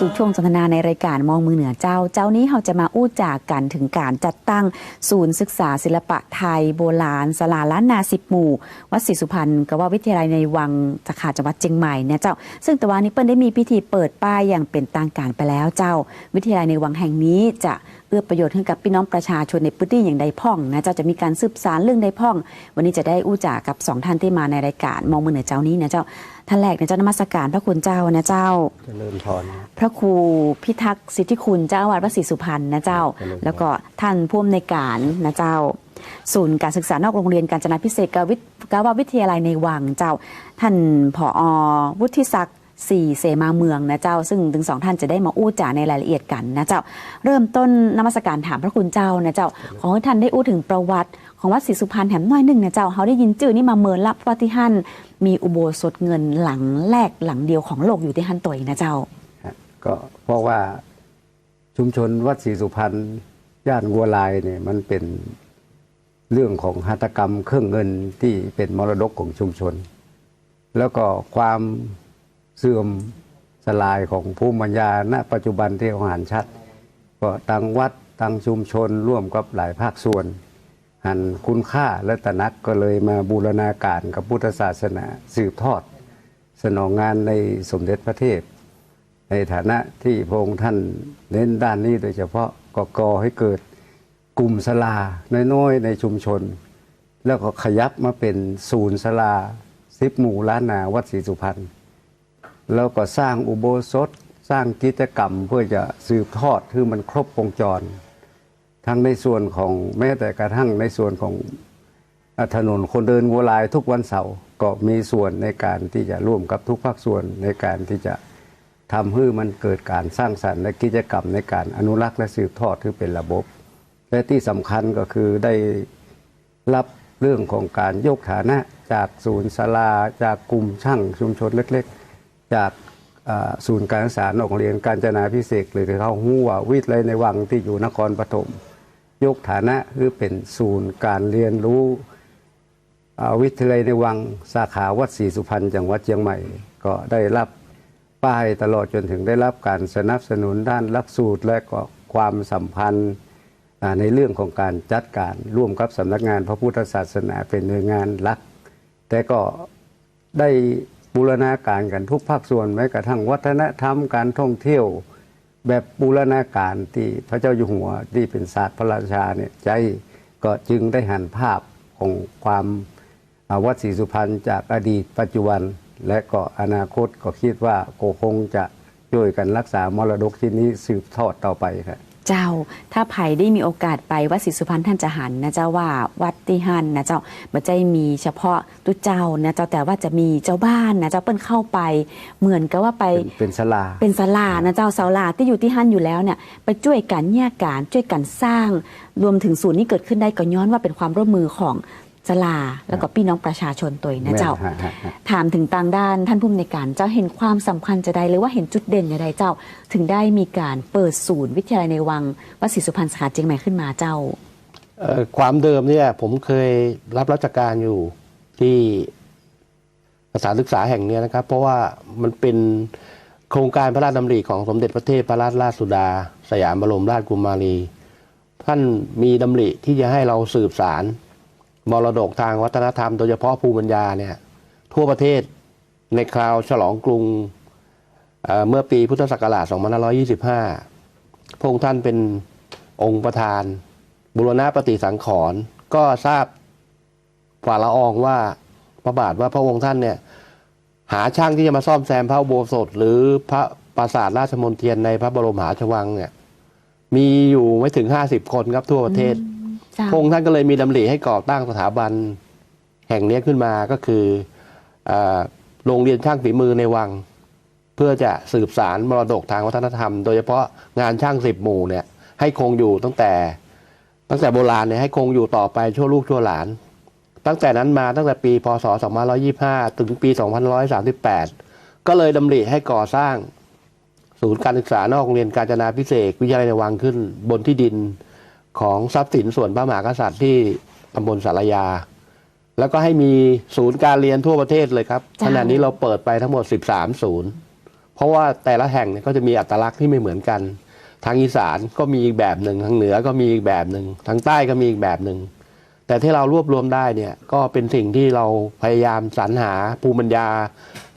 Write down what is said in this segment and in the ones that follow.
สู่ช่วงสนทนาในรายการมองมือเหนือเจ้า เจ้านี้เราจะมาอู้จากกันถึงการจัดตั้งศูนย์ศึกษาศิลปะไทยโบราณสลาล้านนาสิบหมู่ วัดศรีสุพรรณกว่าวิทยาลัยในวังสาขาจังหวัดเชียงใหม่เนี่ยเจ้า ซึ่งแตะวันนี้เปิ้ลได้มีพิธีเปิดป้ายอย่างเป็นทางการไปแล้วเจ้า วิทยาลัยในวังแห่งนี้จะเอื้อประโยชน์ให้กับพี่น้องประชาชนในพื้นที่อย่างใดพ่องนะเจ้าจะมีการสืบสารเรื่องใดพ่อง วันนี้จะได้อู้จากกับสองท่านที่มาในรายการมองมือเหนือเจ้านี้นะเจ้า ท่านแรกเนี่ยเจ้านมัสการพระคุณเจ้านะเจ้าเจริญพรพระครูพิทักษ์สิทธิคุณเจ้าอาวาดวัดศรีสุพรรณนะเจ้าเจริญพรแล้วก็ท่านผู้อำนวยการนะเจ้า ศูนย์การศึกษานอกโรงเรียนการจนาพิเศษกวิทกาววิทยาลัยในวังเจ้า ท่านผอวุฒิศักดิ์สี่เสมาเมืองนะเจ้า ซึ่งถึงสองท่านจะได้มาอู้จ่าในรายละเอียดกันนะเจ้า เริ่มต้นนมัสการถามพระคุณเจ้านะเจ้า ขอให้ท่านได้อู้ถึงประวัติของวัดศรีสุพรรณแถมน้อยหนึ่งนะเจ้าเขาได้ยินจื่อนี่มาเมินรับว่าที่ท่าน มีอุโบสถเงินหลังแรกหลังเดียวของโลกอยู่ที่ท่นตัวเองนะเจ้า ก็เพราะว่าชุมชนวัดศรีสุพรรณย่านวัวลายเนี่ยมันเป็นเรื่องของหัตกรรมเครื่องเงินที่เป็นมรดกของชุมชน แล้วก็ความเสื่อมสลายของภูมิปัญญาณ ปัจจุบันที่เราหันชัด ก็ทางวัดทางชุมชนร่วมกับหลายภาคส่วน หันคุณค่าและตระหนักก็เลยมาบูรณาการกับพุทธศาสนาสืบทอด สนองงานในสมเด็จพระเทพ ในฐานะที่พระองค์ท่านเน้นด้านนี้โดยเฉพาะก็ก่อให้เกิดกลุ่มสลาน้อยๆในชุมชน แล้วก็ขยับมาเป็นศูนย์สลาสิบหมู่ล้านนาวัดศรีสุพรรณแล้วก็สร้างอุโบสถสร้างกิจกรรมเพื่อจะสืบทอดคือมันครบวงจร ทั้งในส่วนของแม้แต่กระทั่งในส่วนของถนนคนเดินวัวลายทุกวันเสาร์ก็มีส่วนในการที่จะร่วมกับทุกภาคส่วนในการที่จะทำให้มันเกิดการสร้างสรรค์และกิจกรรมในการอนุรักษ์และสืบทอดที่เป็นระบบ และที่สำคัญก็คือได้รับเรื่องของการยกฐานะจากศูนย์ศาลาจากกลุ่มช่างชุมชนเล็กๆ จากศูนย์การศึกษาโรงเรียนการจนาพิเศษหรือเขาหัววิทย์เลยในวังที่อยู่นครปฐม ยกฐานะคือเป็นศูนย์การเรียนรู้วิทยาลัยในวังสาขาวัดศรีสุพรรณจังหวัดเชียงใหม่ ก็ได้รับป้ายตลอดจนถึงได้รับการสนับสนุนด้านหลักสูตรและก็ความสัมพันธ์ในเรื่องของการจัดการร่วมกับสำนักงานพระพุทธศาสนาเป็นหน่วยงานหลัก แต่ก็ได้บูรณาการกันทุกภาคส่วนแม้กระทั่งวัฒนธรรมการท่องเที่ยว แบบบูรณาการที่พระเจ้าอยู่หัวที่เป็นศาสตร์พระราชาเนี่ยใจก็จึงได้หันภาพของความอวัดศรีสุพรรณจากอดีตปัจจุบัน และก็อนาคตก็คิดว่าก็คงจะช่วยกันรักษามรดกชิ้นนี้สืบทอดต่อไปครับ เจ้า ถ้าไผ่ได้มีโอกาสไปวัดศรีสุพรรณท่านจะหันนะเจ้าว่าวัดที่หันนะเจ้าไม่ใช่มีเฉพาะตุเจ้านะเจ้าแต่ว่าจะมีเจ้าบ้านนะเจ้าเปิ้นเข้าไป เหมือนกับว่าไปเป็นเป็นสลาเป็นศาลานะเจ้าศาลาที่อยู่ที่หันอยู่แล้วเนี่ยไปช่วยกันแยกการช่วยกันสร้าง รวมถึงศูนย์นี้เกิดขึ้นได้ก็ย้อนว่าเป็นความร่วมมือของ ศาลาแล้วก็พี่น้องประชาชนตัวเองนะเจ้าแม่นฮะฮะฮะถามถึงต่างด้านท่านผู้อำนวยการเจ้าเห็นความสำคัญจะใดหรือว่าเห็นจุดเด่นอย่างใดเจ้า ถึงได้มีการเปิดศูนย์วิทยาลัยในวังวัดศรีสุพรรณสาขาเชียงใหม่ขึ้นมาเจ้าเอ่อความเดิมเนี่ยผมเคยรับราชการอยู่ที่สถานศึกษาแห่งเนี้ยนะครับ เพราะว่ามันเป็นโครงการพระราชดำริของสมเด็จพระเทพพระราชราชสุดา สยามบรมราชกุมารี ท่านมีดำริที่จะให้เราสืบสาร มรดกทางวัฒนธรรมโดยเฉพาะภูมิปัญญาเนี่ยทั่วประเทศในคราวฉลองกรุงเเมื่อปีพุทธศักราช 2525 พระองค์ท่านเป็นองค์ประธาน บุรณะปฏิสังขรณ์ก็ทราบฝ่าละอองว่าพระบาทว่าพระองค์ท่านเนี่ยหาช่างที่จะมาซ่อมแซมพระโบสถหรือพระปราสาทราชมนเทียนในพระบรมหาราชวังเนี่ยมีอยู่ไม่ถึงห้าสิบคนครับทั่วประเทศ พงท่านก็เลยมีดำริให้ก่อตั้งสถาบันแห่งนี้ขึ้นมาก็คืออโรงเรียนช่างฝีมือในวัง เพื่อจะสืบสารมรดกทางวัฒนธรรม โดยเฉพาะงานช่างสิบหมู่เนี่ยให้คงอยู่ตั้งแต่ ตั้งแต่โบราณเนี่ยให้คงอยู่ต่อไปชั่วลูกชั่วหลาน ตั้งแต่นั้นมาตั้งแต่ปีพศ 2525 ถึงปี2538 ก็เลยดำริให้ก่อสร้างศูนย์การศึกษานอกโรงเรียนการจนาพิเศษวิทยาลัยในวังขึ้นบนที่ดิน ของทรัพย์สินส่วนพระมหากษัตริย์ที่ตำบลสารยา แล้วก็ให้มีศูนย์การเรียนทั่วประเทศเลยครับจ้าขณะนี้เราเปิดไปทั้งหมด 13 ศูนย์พเพราะว่าแต่ละแห่งเนี่ยก็จะมีอัตลักษณ์ที่ไม่เหมือนกัน ทางอีสานก็มีอีกแบบหนึ่งทางเหนือก็มีอีกแบบหนึ่งทางใต้ก็มีอีกแบบหนึ่งแต่ที่เรารวบรวมได้เนี่ยก็เป็นสิ่งที่เราพยายามสรรหาภูมิปัญญา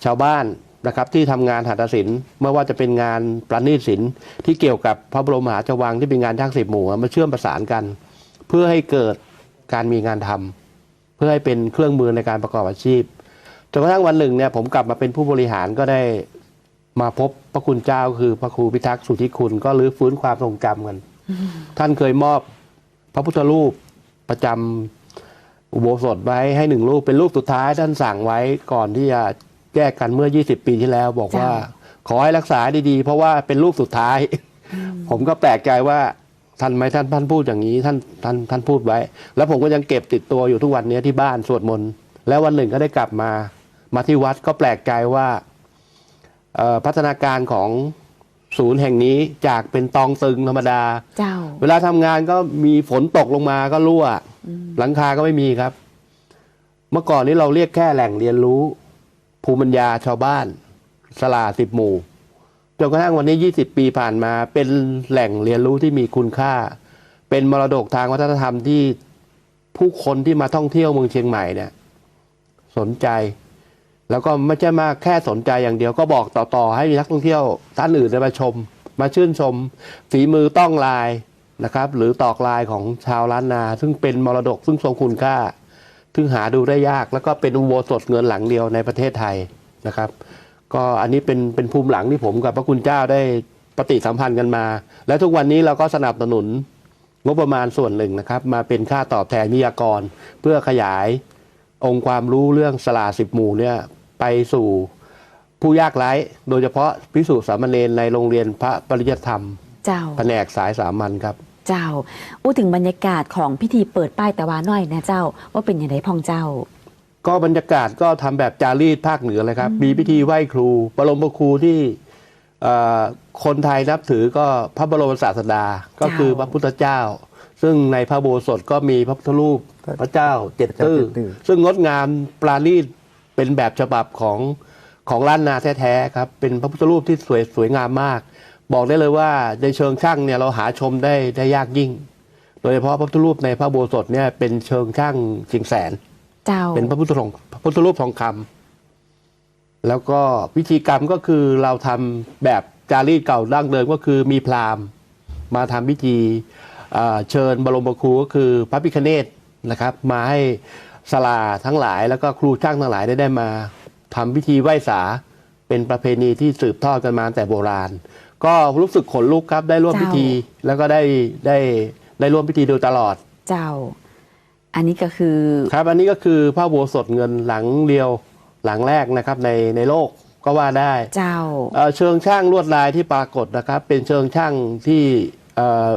ชาวบ้าน นะครับที่ทำงานหัตถศิลป์ไม่ว่าจะเป็นงานประณีตศิลป์ที่เกี่ยวกับพระบรมมหาราชวังที่เป็นงานช่างสิบหมู่มาเชื่อมประสานกัน เพื่อให้เกิดการมีงานทำเพื่อให้เป็นเครื่องมือในการประกอบอาชีพจนกระทั่งวันหนึ่งเนี่ยผมกลับมาเป็นผู้บริหารก็ได้มาพบพระคุณเจ้าคือพระครูพิทักษ์สุทธิคุณก็รื้อฟื้นความทรงจำกัน ท่านเคยมอบพระพุทธรูปประจำอุโบสถไว้ให้หนึ่งรูปเป็นรูปสุดท้ายท่านสั่งไว้ก่อนที่จะ แยกกันเมื่อ 20 ปีที่แล้วบอกว่าจ้ะขอให้รักษาดีๆ เพราะว่าเป็นรูปสุดท้าย ผมก็แปลกใจว่าท่านไหมท่านท่านพูดอย่างนี้ท่านท่านท่านพูดไว้ แล้วผมก็ยังเก็บติดตัวอยู่ทุกวันนี้ที่บ้านสวดมนต์แล้ววันหนึ่งก็ได้กลับมา มาที่วัดก็แปลกใจว่าเอ่อพัฒนาการของศูนย์แห่งนี้จากเป็นตองตึงธรรมดาเจ้าเวลาทำงานก็มีฝนตกลงมาก็รั่ว หลังคาก็ไม่มีครับ เมื่อก่อนนี้เราเรียกแค่แหล่งเรียนรู้ ภูมิปัญญาชาวบ้าน สลาสิบหมู่จนกระทั่งวันนี้ 20 ปีผ่านมาเป็นแหล่งเรียนรู้ที่มีคุณค่า เป็นมรดกทางวัฒนธรรมที่ผู้คนที่มาท่องเที่ยวเมืองเชียงใหม่เนี่ยสนใจ แล้วก็ไม่ใช่มาแค่สนใจอย่างเดียวก็บอกต่อๆ ให้นักท่องเที่ยวท่านอื่นได้มาชม มาชื่นชม ฝีมือต้องลายนะครับ หรือตอกลายของชาวล้านนา ซึ่งเป็นมรดกซึ่งทรงคุณค่า ซึ่งหาดูได้ยากแล้วก็เป็นอุโบสถเงินหลังเดียวในประเทศไทยนะครับ ก็อันนี้เป็นเป็นภูมิหลังที่ผมกับพระคุณเจ้าได้ปฏิสัมพันธ์กันมา และทุกวันนี้เราก็สนับสนุนงบประมาณส่วนหนึ่งนะครับ มาเป็นค่าตอบแทนวิทยากร เพื่อขยายองค์ความรู้เรื่องสลาสิบหมู่เนี่ยไปสู่ผู้ยากไร้ โดยเฉพาะพิสุสามเณรในโรงเรียนพระปริยธรรม เจ้าแผนกสายสามัญครับ เจ้าอู้ถึงบรรยากาศของพิธีเปิดป้ายแต่ว่าน้อยนะเจ้า ว่าเป็นอย่างไรพองเจ้า ก็บรรยากาศก็ทำแบบจารีตภาคเหนือเลยครับ มีพิธีไหว้ครูบรมครูที่เอ่อคนไทยนับถือก็พระบรมศาสดาก็คือพระพุทธเจ้า ซึ่งในพระโบสถก็มีพระพุทธรูปพระเจ้าเจ็ดตื้อพระเจ้าเจ็ดตื้อซึ่งงดงามปราณีตเป็นแบบฉบับของของล้านนาแท้ๆครับเป็นพระพุทธรูปที่สวยสวยงามมาก บอกได้เลยว่าในเชิงช่างเนี่ยเราหาชมได้ได้ยากยิ่ง โดยเฉพาะพระพุทธรูปในพระโบสถเนี่ยเป็นเชิงช่างจิงแสน เจ้า เป็นพระพุทธทองพระพุทธรูปทองคำแล้วก็พิธีกรรมก็คือเราทำแบบจารีตเก่าดั้งเดิมก็คือมีพราหมณ์มาทำพิธีเอ่อเชิญบรมครูก็คือพระพิคเนตนะครับ มาให้สลาทั้งหลาย แล้วก็ครูช่างทั้งหลายได้ได้มาทำพิธีไหว้สาเป็นประเพณีที่สืบทอดกันมาตั้งแต่โบราณ ก็รู้สึกขนลุกครับได้ร่วมเจ้าพิธี แล้วก็ได้ได้ได้ร่วมพิธีโดยตลอด เจ้า อันนี้ก็คือ ครับอันนี้ก็คือพระโบสถเงินหลังเดียวหลังแรกนะครับในในโลกก็ว่าได้ เจ้าเอ่อเชิงช่างลวดลายที่ปรากฏนะครับ เป็นเชิงช่างที่เอ่อ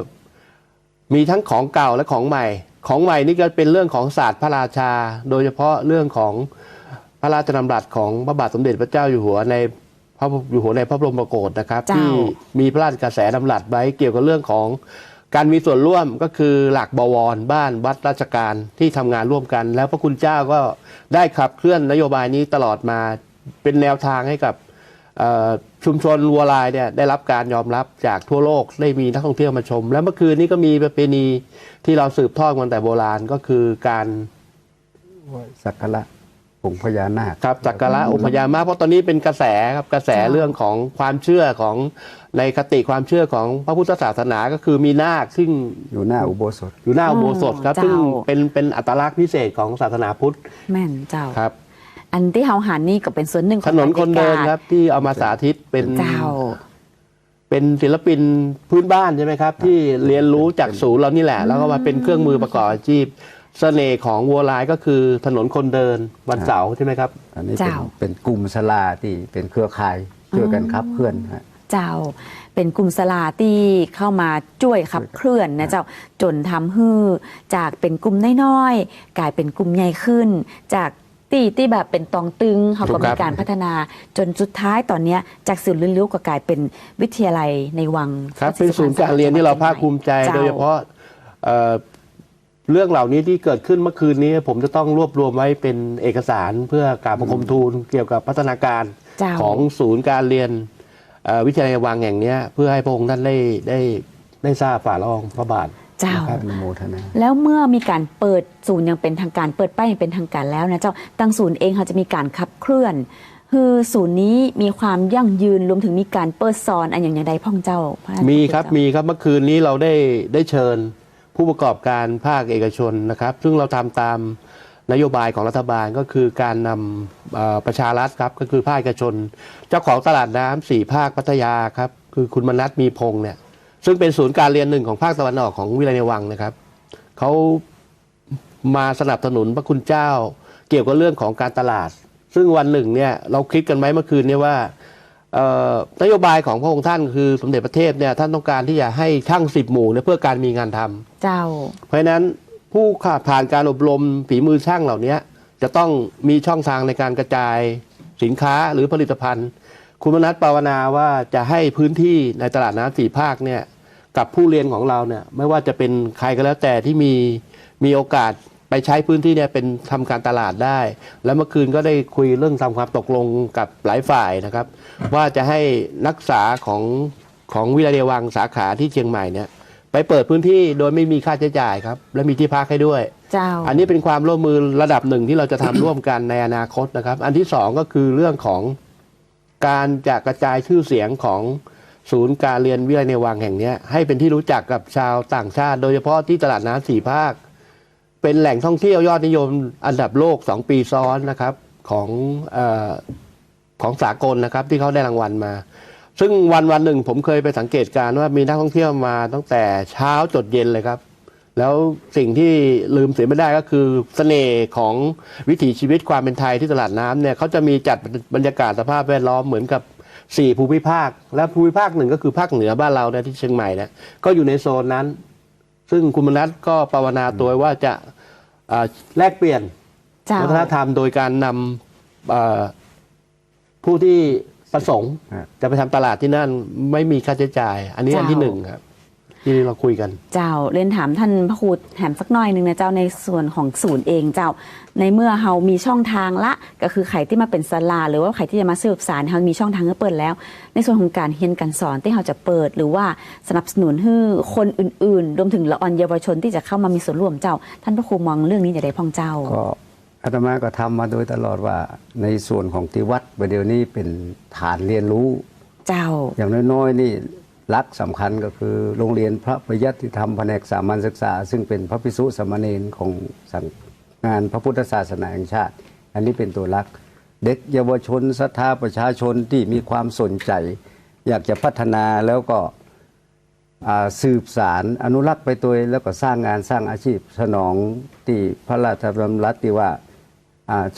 มีทั้งของเก่าและของใหม่ ของใหม่นี่ก็เป็นเรื่องของศาสตร์พระราชา โดยเฉพาะเรื่องของพระราชดำรัสของพระบาทสมเด็จพระเจ้าอยู่หัวใน พระอยู่หัวในพระบรมโกศนะครับเจ้าที่มีพระราชกระแสดำรัสไว้เกี่ยวกับเรื่องของการมีส่วนร่วมก็คือหลักบวรบ้านวัดราชการที่ทำงานร่วมกัน แล้วพระคุณเจ้าก็ได้ขับเคลื่อนนโยบายนี้ตลอดมาเป็นแนวทางให้กับเอ่อชุมชนวัวลายเนี่ยได้รับการยอมรับจากทั่วโลกได้มีนักท่องเที่ยวมาชม แล้วเมื่อคืนนี้ก็มีประเพณีที่เราสืบทอดมาแต่โบราณก็คือการสักการะ องค์พญานาคครับสักการะองค์พญามาเพราะตอนนี้เป็นกระแสครับกระแสเจ้าเรื่องของความเชื่อของในคติความเชื่อของพระพุทธศาสนาก็คือมีนาคซึ่งอยู่หน้าอุโบสถ อยู่หน้าอุโบสถครับเจ้าซึ่งเป็นเป็นอัตลักษณ์พิเศษของศาสนาพุทธ แม่นเจ้าครับอันที่เฮาหันนี่ก็เป็นส่วนหนึ่งขถองนนคนเดินบรรยากาศครับ ที่เอามาสาธิตเป็นเจ้า เป็นศิลปินพื้นบ้านใช่ไหมครับ ที่เรียนรู้จากศูนย์เรานี่แหละ แล้วก็มาเป็นเครื่องมือประกอบอาชีพ เสน่ห์ของวัวลายก็คือถนนคนเดินวันเสาร์ใช่ไหมครับ อันนี้เป็นเจ้า เป็นกลุ่มสลาที่เป็นเครือข่ายช่วยกันครับเพื่อนฮะ เจ้าเป็นกลุ่มสลาที่เข้ามาช่วยขับเคลื่อนนะเจ้าจนทำให้จากเป็นกลุ่มน้อยๆกลายเป็นกลุ่มใหญ่ขึ้น จากตีที่แบบเป็นตองตึงเขาถูก็กครัมีบ การพัฒนาจนสุดท้ายตอนเนี้ยจากศูนย์เรียนรู้ก็กลายเป็นวิทยาลัยในวังครับเป็นศูนย์การเรียนที่เราภาคภูมิใจจ้โดยเฉพาะเอ่อ เรื่องเหล่านี้ที่เกิดขึ้นเมื่อคืนนี้ ผมจะต้องรวบรวมไว้เป็นเอกสารเพื่อกราบบังคมทูลเกี่ยวกับพัฒนาการเจ้า ของศูนย์การเรียนเอ่อวิทยาลัยวังแห่งเนี้ยเพื่อให้พระองค์ท่านได้ได้ได้ทราบฝ่าละอองพระบาท เจ้า นะครับอนุโมทนา แล้วเมื่อมีการเปิดศูนย์อยังเป็นทางการเปิดป้ายอย่างเป็นทางการแล้วนะเจ้าตังศูนย์เองเขาจะมีการขับเคลื่อน คือศูนย์นี้มีความยั่งยืนรวมถึงมีการเปิดซอนอันอย่างอย่างใดพ่องเจ้าพะท่านมีครับเจ้า มีครับเมื่อคืนนี้เราได้ได้เชิญ ผู้ประกอบการภาคเอกชนนะครับ ซึ่งเราทำตามนโยบายของรัฐบาลก็คือการนำประชารัฐครับก็คือภาคเอกชน เจ้าของตลาดน้ำสี่ภาคพัทยาครับคือคุณมนัทมีพงษ์เนี่ยซึ่งเป็นศูนย์การเรียนหนึ่งของภาคตะวันออกของวิไลในวังนะครับเขามาสนับสนุนพระคุณเจ้า เกี่ยวกับเรื่องของการตลาด ซึ่งวันหนึ่งเนี่ยเราคิดกันไหมเมื่อคืนเนี่ยว่า นโยบายของพระองค์ท่านคือสมเด็จพระเทพเนี่ยท่านต้องการที่จะให้ช่างสิบหมู่เนี่ยเพื่อการมีงานทำเจ้า เพราะฉะนั้นผู้ผ่านการอบรมฝีมือช่างเหล่านี้จะต้องมีช่องทางในการกระจายสินค้าหรือผลิตภัณฑ์ คุณมนัสปาวนาว่าจะให้พื้นที่ในตลาดน้ำสี่ภาคเนี่ยกับผู้เรียนของเราเนี่ยไม่ว่าจะเป็นใครก็แล้วแต่ที่มีมีโอกาส ไปใช้พื้นที่เนี่ยเป็นทำการตลาดได้ แล้วเมื่อคืนก็ได้คุยเรื่องทำความตกลงกับหลายฝ่ายนะครับ ว่าจะให้นักศึกษาของของวิทยาลัยวังสาขาที่เชียงใหม่เนี่ยไปเปิดพื้นที่โดยไม่มีค่าใช้จ่ายครับ และมีที่พักให้ด้วยเจ้าอันนี้เป็นความร่วมมือระดับหนึ่งที่เราจะทำร่วมกันในอนาคตนะครับ อันที่สองก็คือเรื่องของการจะกระจายชื่อเสียงของศูนย์การเรียนวิทยาลัยในวังแห่งเนี้ยให้เป็นที่รู้จักกับชาวต่างชาติ โดยเฉพาะที่ตลาดน้ำสี่ภาค เป็นแหล่งท่องเที่ยวยอดนิยมอันดับโลกสองปีซ้อนนะครับของอของสากลนะครับที่เขาได้รางวัลมา ซึ่งวันวันหนึ่งผมเคยไปสังเกตการว่ามีนักท่องเที่ยวมาตั้งแต่เช้าจดเย็นเลยครับ แล้วสิ่งที่ลืมเสียไม่ได้ก็คือเสน่ห์ของวิถีชีวิตความเป็นไทยที่ตลาดน้ำเนี่ยเขาจะมีจัดบรรยากาศสภาพแวดล้อมเหมือนกับสี่ภูมิภาค และภูมิภาคหนึ่งก็คือภาคเหนือบ้านเราเนี่ยที่เชียงใหม่เนี่ยก็อยู่ในโซนนั้น ซึ่งคุณมนัสก็ภาวนาตัวว่าจะอ่าแลกเปลี่ยนเจ้าวัฒนธรรมโดยการนำเอ่อผู้ที่ประสงค์ฮะจะไปทำตลาดที่นั่นไม่มีค่าใช้จ่าย อันนี้อันที่เจ้าหนึ่งครับ ที่เราคุยกัน เจ้าเรียนถามท่านพระครูแถมสักหน่อยหนึ่งนะเจ้าในส่วนของศูนย์เองเจ้า ในเมื่อเฮามีช่องทางละ ก็คือใครที่มาเป็นสลา หรือว่าใครที่จะมาสืบสารเฮามีช่องทางให้เปิดแล้ว ในส่วนของการเรียนการสอนที่เฮาจะเปิด หรือว่าสนับสนุนให้คนอื่นๆ รวมถึงละออนเยาวชนที่จะเข้ามามีส่วนร่วมเจ้า ท่านพระครูมองเรื่องนี้อย่างไรพ่องเจ้าก็อาตมาก็ทำมาโดยตลอดว่าในส่วนของที่วัดประเดี๋ยวนี้เป็นฐานเรียนรู้ เจ้า อย่างน้อยๆนี่ห ลักสำคัญก็คือโรงเรียนพระประยัติธรรมแผนกสามัญศึกษา ซึ่งเป็นพระภิกษุสมเณรของสังงานพระพุทธศาสนาแห่งชาติ อันนี้เป็นตัวลัก เด็กเยาวชนศรัทธาประชาชนที่มีความสนใจ อยากจะพัฒนาแล้วก็สืบสารอนุรักษ์ไปตัวแล้วก็สร้างงานสร้างอาชีพสนองที่พระราชดำรัสที่ว่า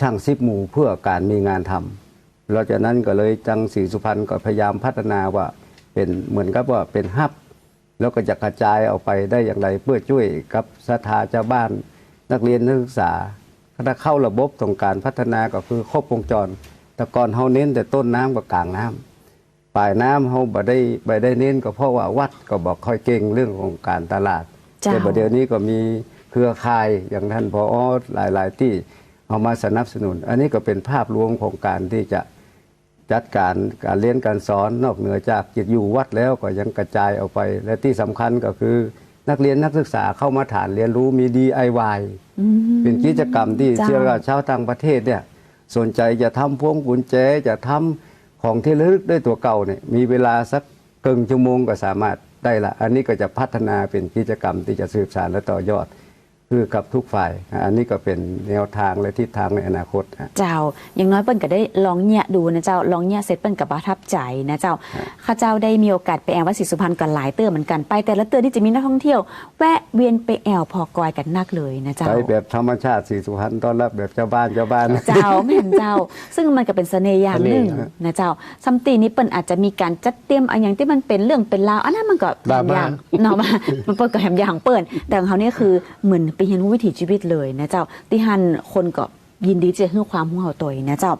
ช่างซิบหมู่เพื่อการมีงานทำเราจากนั้นก็เลยจังศรีสุพรรณก็พยายามพัฒนาว่า เป็นเหมือนกับว่าเป็นฮับ แล้วก็จะกระจายออกไปได้อย่างไรเพื่อช่วยกับศรัทธาชาวบ้านนักเรียนนักศึกษาถ้าเข้าระบบตรงการพัฒนาก็คือครบวงจร แต่ก่อนเฮาเน้นแต่ต้นน้ำกับกลางน้ำปลายน้ำเขาบ่ได้บ่ได้เน้นก็เพราะว่าวัดก็บอกค่อยเก่งเรื่องของการตลาดเจ้าแต่ประเดี๋ยวนี้ก็มีเครือข่ายอย่างท่านพอหลาย ๆ ที่เอามาสนับสนุน อันนี้ก็เป็นภาพรวมของการที่จะ จัดการการเรียนการสอนนอกเหนือจากจิตอยู่วัดแล้วก็ยังกระจายออกไป และที่สำคัญก็คือ นักเรียนนักศึกษาเข้ามาฐานเรียนรู้มี DIY อืมเป็นกิจกรรมที่เจ้าเชื่อว่าชาวต่างประเทศเนี่ยสนใจจะทำพวงกุญแจจะทำของที่ระลึกด้วยตัวเก่าเนี่ยมีเวลาสักเกิงชั่วโมงก็สามารถได้ละ อันนี้ก็จะพัฒนาเป็นกิจกรรมที่จะสืบสานและต่อยอด คือกับทุกฝ่าย อันนี้ก็เป็นแนวทางและทิศทางในอนาคตฮะเจ้า อย่างน้อยเปิ้นก็ได้ลองเนี่ยดูนะเจ้า ลองเนี่ยเสร็จเปิ้นกับประทับใจนะเจ้า ข้าเจ้าได้มีโอกาสไปแอลวัดศรีสุพรรณกันหลายเตือเหมือนกัน ไปแต่ละเตือที่จะมีนักท่องเที่ยว แวะเวียนไปแอลพอกอยกันนักเลยนะเจ้าใช้แบบธรรมชาติสีสุพรรณต้อนรับแบบเจ้าบ้านเจ้าบ้าน เจ้าไม่เห็นเจ้า ซึ่งมันก็เป็นเสน่ห์อย่างหนึ่งเสน่ห์นะเจ้าซัมตีนี้เปิ้นอาจจะมีการจัดเตรียมอันอย่างที่มันเป็นเรื่องเป็นราวอันนั้นมันก็ดราม่าอย่างเนาะมามันเปิ้นก็แหมอย่างเปิ้นแต่ของเขาเนี่ยคือเหมือนไปเรียนรู้วิถีชีวิตเลยนะเจ้าที่หันคนก็ยินดีจะให้ความรู้เฮาตัวเองนะเจ้า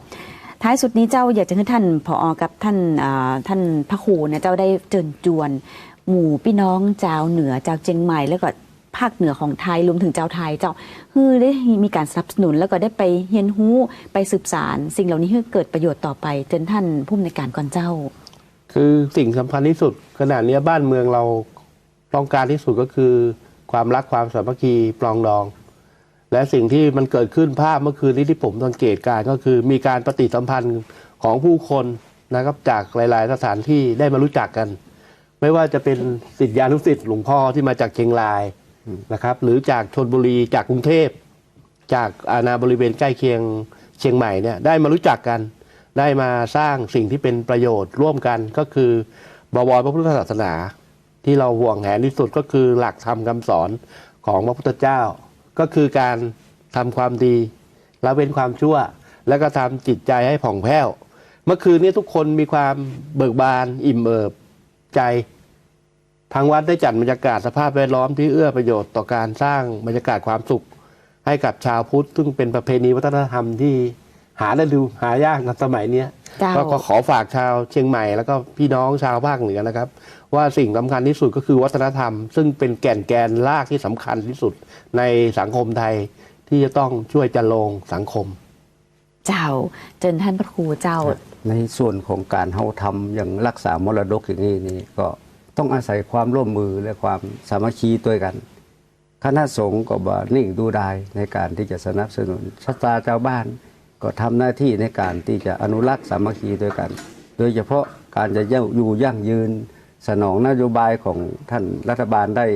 ท้ายสุดนี้เจ้าอยากจะให้ท่านผอกับท่านท่านพระครูนี่ยเจ้าได้เจิญจวน หมู่พี่น้องเจ้าเหนือเจ้าเจียงใหม่แล้วก็ภาคเหนือของไทยรวมถึงเจ้าไทยเจ้าคือได้มีการสนับสนุนแล้วก็ได้ไปเรียนรู้ไปสืบสาร สิ่งเหล่านี้ให้เกิดประโยชน์ต่อไปจนท่านผู้อำนการก่อนเจ้า คือสิ่งสำคัญที่สุดขณะนี้บ้านเมืองเราต้องการที่สุดก็คือ ความรักความสามัคคีปรองดอง และสิ่งที่มันเกิดขึ้นภาพเมื่อคืนนี้ที่ผมสังเกตการก็คือมีการปฏิสัมพันธ์ของผู้คนนะครับจากหลาย ๆ สถานที่ได้มารู้จักกัน ไม่ว่าจะเป็นศิษยานุศิษย์หลวงพ่อที่มาจากเชียงรายนะครับ หรือจากชนบุรีจากกรุงเทพ จากอาณาบริเวณใกล้เคียงเชียงใหม่เนี่ยได้มารู้จักกัน ได้มาสร้างสิ่งที่เป็นประโยชน์ร่วมกันก็คือบวรพระพุทธศาสนา ที่เราห่วงแหนที่สุดก็คือหลักธรรมคำสอนของพระพุทธเจ้า ก็คือการทำความดีละเว้นความชั่ว แล้วก็ทำจิตใจให้ผ่องแผ้ว เมื่อคืนนี้ทุกคนมีความเบิกบาน อิ่มเอิบใจ ทางวัดได้จัดบรรยากาศสภาพแวดล้อมที่เอื้อประโยชน์ต่อการสร้างบรรยากาศความสุข ให้กับชาวพุทธ ซึ่งเป็นประเพณีวัฒนธรรมที่หาได้ดูหายากในสมัยเนี้ยเจ้าก็ก็ขอฝากชาวเชียงใหม่แล้วก็พี่น้องชาวภาคเหนือนะครับ ว่าสิ่งสำคัญที่สุดก็คือวัฒนธรรม ซึ่งเป็นแก่นแกนรากที่สำคัญที่สุดในสังคมไทยที่จะต้องช่วยจันโลงสังคม เจ้าเจนท่านพระครูเจ้า ในส่วนของการเฮาทำอย่างรักษามรดกอย่างนี้นี่ก็ต้องอาศัยความร่วมมือและความสามัคคีด้วยกัน คณะสงฆ์ก็บ่นิ่งดูดายในการที่จะสนับสนุนชะตาชาวบ้าน ก็ทำหน้าที่ในการที่จะอนุรักษ์สามัคคีด้วยกัน โดยเฉพาะการจะอยู่ยั่งยืน สนองนโยบายของท่านรัฐบาลได้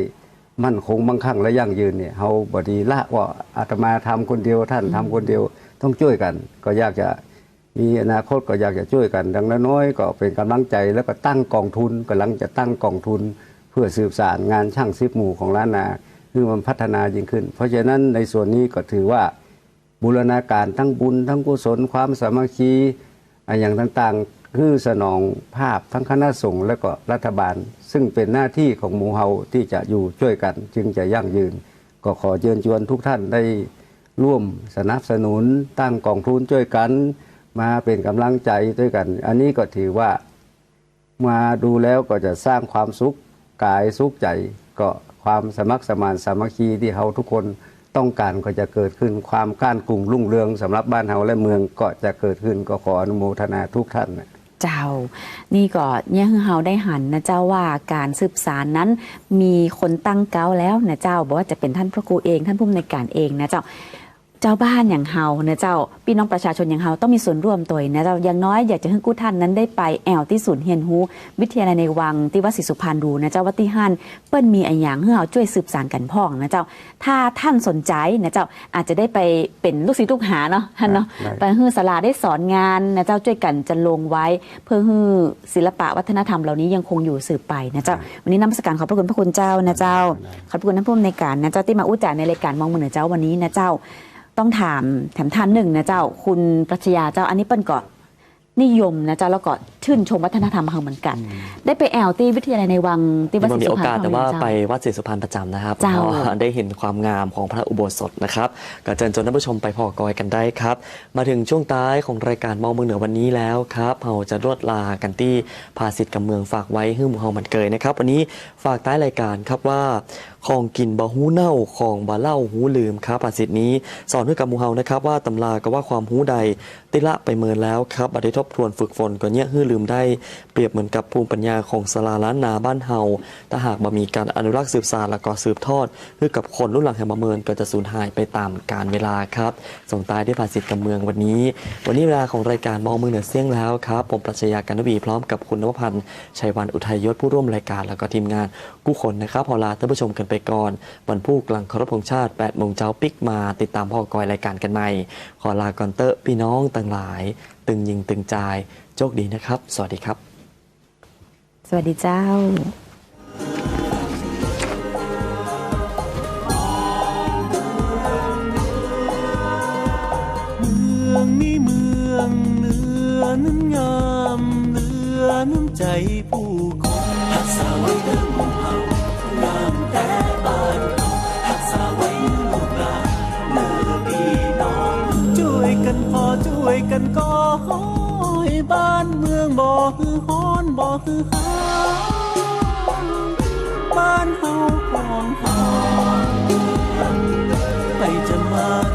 มั่นคงมั่งคั่งและยั่งยืนเนี่ยเฮาบดีละว่าอาตมาทำคนเดียวท่านทำคนเดียวต้องช่วยกัน ก็อยากจะมีอนาคตก็อยากจะช่วยกัน ดังน้อยก็เป็นกำลังใจแล้วก็ตั้งกองทุนกำลังจะตั้งกองทุน เพื่อสืบสารงานช่างซิบหมู่ของล้านนาคือมันพัฒนายิ่งขึ้น เพราะฉะนั้นในส่วนนี้ก็ถือว่าบูรณาการทั้งบุญทั้งกุศลความสามัคคีอะอย่างต่างๆ คือสนองภาพทั้งคณะสงฆ์และก็รัฐบาล ซึ่งเป็นหน้าที่ของหมู่เฮาที่จะอยู่ช่วยกัน จึงจะยั่งยืน ก็ขอเชิญชวนทุกท่านได้ร่วมสนับสนุนตั้งกองทุนช่วยกัน มาเป็นกำลังใจด้วยกัน อันนี้ก็ถือว่ามาดูแล้วก็จะสร้างความสุขกายสุขใจ ก็ความสมัครสมานสามัคคีที่เราทุกคนต้องการก็จะเกิดขึ้นความก้านกลุ่มรุ่งเรืองสำหรับบ้านเฮาและเมืองก็จะเกิดขึ้นก็ขออนุโมทนาทุกท่านนะ เจ้า นี่ก็เนี่ยเฮาได้หันนะเจ้าว่าการสืบสารนั้น มีคนตั้งเก้าแล้วนะเจ้าบอกว่าจะเป็นท่านพระครูเอง ท่านผู้อำนวยการเองนะเจ้า เจ้าบ้านอย่างเฮานะเจ้าพี่น้องประชาชนอย่างเฮาต้องมีส่วนร่วมตัวนะเจ้าอย่างน้อยอยากจะให้กู้ท่านนั้นได้ไปแอลที่ศูนย์เฮียนฮูวิทยาลัยในวังที่วัดศรีสุพรรณดูนะเจ้าวัดที่หันเปิ้นมีอันอย่างให้เฮาช่วยสืบสารกันพ่องนะเจ้าถ้าท่านสนใจนะเจ้าอาจจะได้ไปเป็นลูกศิษย์ลูกหาเนาะท่านเนาะได้ไปฮือสลาได้สอนงานนะเจ้าช่วยกันจะลงไว้ เพื่อฮือศิลปะวัฒนธรรมเหล่านี้ยังคงอยู่สืบไปนะเจ้าวันนี้นมัสการขอบพระคุณพระคุณเจ้านะเจ้าขอบพระคุณท่านผู้อำนวยการนะเจ้าที่มาอู้จ่าในรายการมองมือเหนือเจ้าวันนี้นะเจ้า ต้องถามแถมท่านหนึ่งนะเจ้า คุณปรัชญาเจ้าอันนี้เปิ้นก็นิยมนะเจ้าแล้วก็ชื่นชมวัฒนธรรมเขาเหมือนกัน ได้ไปแอลที่วิทยาลัยในวังที่วัดศมันรีมีสุโอพรรณกาสแต่ว่าเจ้ไปวัดศรีสุพรรณประจำนะครับเจ้าเพราะว่าได้เห็นความงามของพระอุโบสถนะครับก็เชิญชวนท่านผู้ชมไปพอกอยกันได้ครับ มาถึงช่วงท้ายของรายการมองเมืองเหนือวันนี้แล้วครับเราจะรวดลากันที่ภาษิตกับเมืองฝากไว้ให้หมู่เฮามันเกยนะครับวันนี้ฝากท้ายรายการครับว่า ของกินบะหูเน่าของบะเล่าหูลืมครับภาษิตนี้ สอนให้กับมูเฮานะครับ ว่าตำราก็ว่าความหูใด ติละไปเมินแล้วครับบัดได้ทบทวนฝึกฝนก็เนี่ยฮื้อลืมได้เปรียบเหมือนกับภูมิปัญญาของสลาล้านนาบ้านเฮาถ้าหากบ่มีการอนุรักษ์สืบสานและก็สืบทอดคือกับคนรุ่นหลังแห่งมาเมินก็จะสูญหายไปตามกาลเวลาครับส่งตายด้วยภาษิตกับเมืองวันนี้ วันนี้เวลาของรายการมองเมืองเหนือเสียงแล้วครับผมปรัชญากันนวีพร้อมกับคุณนวพันธ์ชัยวันอุทัยยศผู้ร่วมรายการแล้วก็ทีมงานกู้คนนะครับพอลาท่านผู้ชมกันไปก่อน วันผู้กลางเคารพธงชาติ8โมงเช้าปิกมา ติดตามพ่อกอยรายการกันใหม่ ขอลาก่อนเตอะพี่น้องต่างหลาย ตึงยิงตึงใจายโชคดีนะครับ สวัสดีครับ สวัสดีเจ้าเมืองนี้เมืองเหนือนั้นงามเหลือน้ำใจผู้คนรักษาไว้เรื่องหมู่เฮา ช่วยกันก็ให้บ้านเมืองบ่คือฮ้อนบ่คือหาบ้านเฮาของเฮาไปจะมา